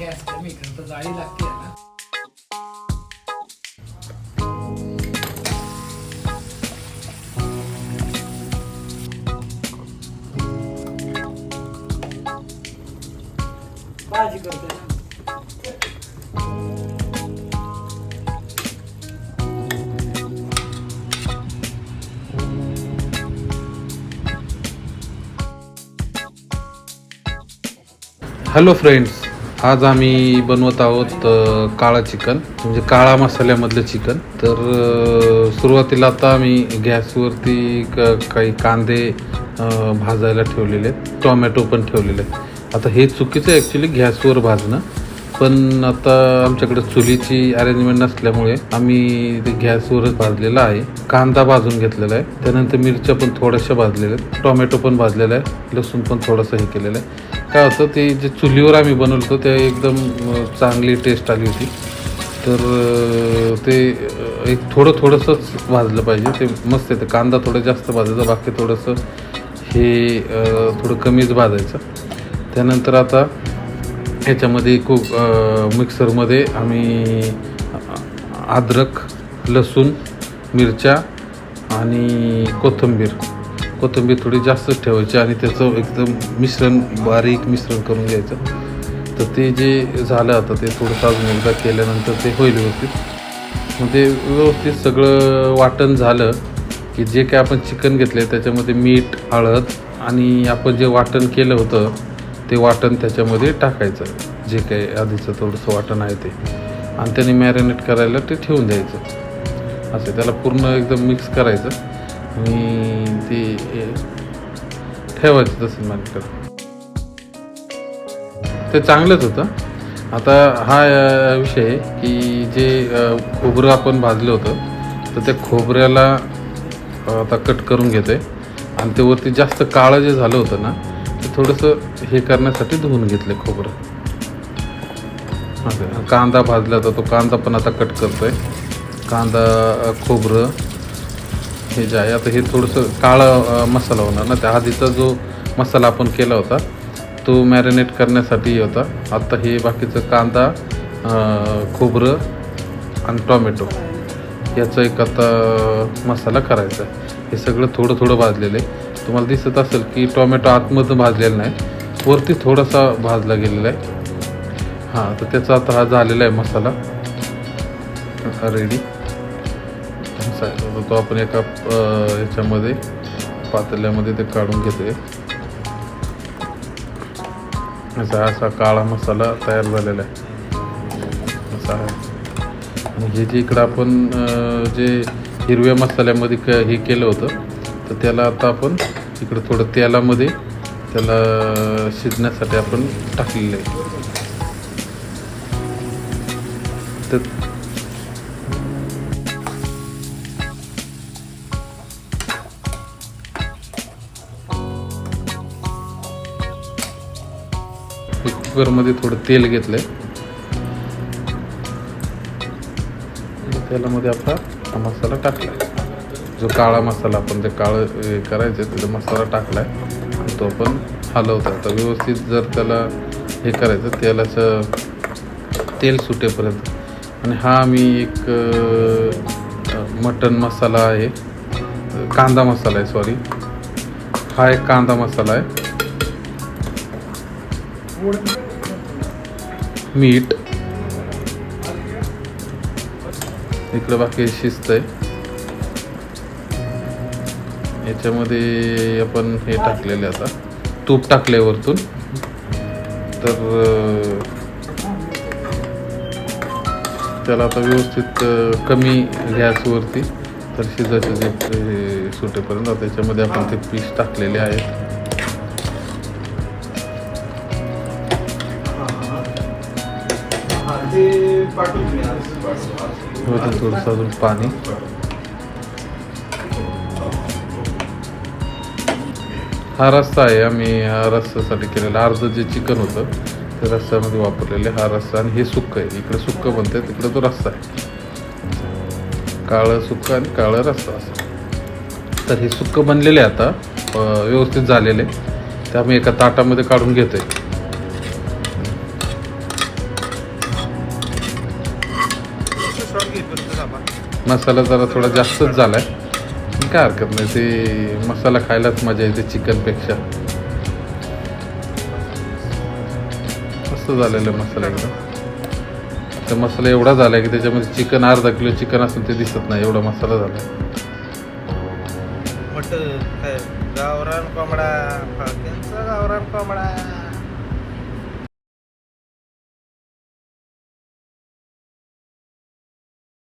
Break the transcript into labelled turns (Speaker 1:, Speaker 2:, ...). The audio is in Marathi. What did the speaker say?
Speaker 1: गॅस कमी कर तर जाळी लागते ना. भाजी करते
Speaker 2: हॅलो फ्रेंड्स आज आम्ही बनवत आहोत काळा चिकन म्हणजे काळा मसाल्यामधलं चिकन. तर सुरुवातीला आता आम्ही गॅसवरती क काही कांदे भाजायला ठेवलेले आहेत टोमॅटो पण ठेवलेले आहेत. आता हे चुकीचं आहे ॲक्च्युली गॅसवर भाजणं पण आता आमच्याकडे चुलीची अरेंजमेंट नसल्यामुळे आम्ही ते गॅसवरच भाजलेलं आहे. कांदा भाजून घेतलेला आहे त्यानंतर मिरच्या पण थोड्याशा भाजलेल्या आहेत टोमॅटो पण भाजलेला आहे लसूण पण थोडंसं हे केलेलं आहे. काय होतं ते जे चुलीवर आम्ही बनवलं होतं ते एकदम चांगली टेस्ट आली होती तर ते एक थोडं थोडंसंच भाजलं पाहिजे ते मस्त आहे ते कांदा थोडं जास्त भाजायचा बाकी थोडंसं हे थोडं कमीच भाजायचं त्यानंतर आता ह्याच्यामध्ये खूप मिक्सरमध्ये आम्ही अद्रक लसूण मिरच्या आणि कोथिंबीर कोथिंबीर थोडी जास्तच ठेवायची आणि त्याचं एकदम मिश्रण बारीक मिश्रण करून घ्यायचं. तर ते जे झालं आता ते थोडंसं अजून एकदा केल्यानंतर ते होईल व्यवस्थित. मग ते व्यवस्थित सगळं वाटण झालं की जे काय आपण चिकन घेतलं आहे त्याच्यामध्ये मीठ हळद आणि आपण जे वाटण केलं होतं ते वाटण त्याच्यामध्ये टाकायचं. जे काही आधीचं थोडंसं वाटण आहे ते. आणि त्याने मॅरिनेट करायला ते ठेवून द्यायचं. असं त्याला पूर्ण एकदम मिक्स करायचं. आणि ते ठेवायचं तसं मॅरिनेट ते चांगलंच होतं. आता हा विषय की जे खोबरं आपण भाजलं होतं तर त्या खोबऱ्याला आता कट करून घेते आणि ते वरती जास्त काळं जे झालं होतं ना ते थोडंसं हे करण्यासाठी धुवून घेतलं खोबरं. कांदा भाजला होता तो कांदा पण आता कट करतोय. कांदा खोबरं हे जे आहे आता हे थोडंसं काळं मसाला होणार ना त्या आधीचा जो मसाला आपण केला होता तो मॅरिनेट करण्यासाठी होता. आता हे बाकीचं कांदा खोबरं आणि टॉमॅटो. याचा एक आता मसाला करायचा आहे. हे सगळं थोडं थोडं भाजलेलं आहे. तुम्हाला दिसत असेल की टॉमॅटो आतमधून भाजलेला नाही. वरती थोडासा भाजला गेलेला आहे. हां तर त्याचा आता हा झालेला आहे मसाला. रेडी तो आपण एका ह्याच्यामध्ये याच्यामध्ये ते काढून घेते. असा असा काळा मसाला तयार झालेला आहे. असा आहे. आणि हे जे इकडं आपण जे हिरव्या मसाल्यामध्ये क हे केलं होतं तर त्याला आता आपण इकडं थोडं तेलामध्ये त्याला शिजण्यासाठी आपण टाकलेलं आहे. कुकरमध्ये थोडं तेल घेतलं आहे तेलामध्ये आपला हा मसाला टाकला जो काळा मसाला आपण ते काळं हे करायचं त्याचा मसाला टाकला आहे तो आपण हलवतो आता व्यवस्थित जर त्याला हे करायचं तेलाचं तेल सुटेपर्यंत. आणि हा मी एक मटन मसाला आहे. कांदा मसाला आहे सॉरी हा एक कांदा मसाला आहे. मीठ. इकडं बाकी शिस्त आहे याच्यामध्ये आपण हे टाकलेले आता. तूप टाकले वरतून. तर त्याला आता व्यवस्थित कमी गॅसवरती तर शिजा जे सुटेपर्यंत. त्याच्यामध्ये आपण ते पीस टाकलेले आहेत.
Speaker 3: ते मी आज.
Speaker 2: थोडंसं अजून पाणी. हा रस्सा आहे आम्ही हा रस्स्यासाठी केलेला. अर्ध जे चिकन होतं ते रस्स्यामध्ये वापरलेले हा रस्सा आणि हे सुक्क आहे. इकडे सुक्क बनतंय तिकडे तो रस्सा आहे. काळं सुक्क आणि काळं रस्सा असं. तर हे सुक्क बनलेले आहे आता व्यवस्थित झालेले. ते आम्ही एका ताटामध्ये काढून घेतोय. मसाला जरा थोडा जास्तच झाला आहे काय हरकत नाही ते मसाला खायलाच मजा येते चिकनपेक्षा. मस्त झालेलं आहे मसाला एकदम. तर मसाला एवढा झाला आहे की त्याच्यामध्ये चिकन अर्धा किलो चिकन असेल ते दिसत नाही एवढा मसाला झाला
Speaker 4: गावरान कोंबडा गावरान कोंबडा.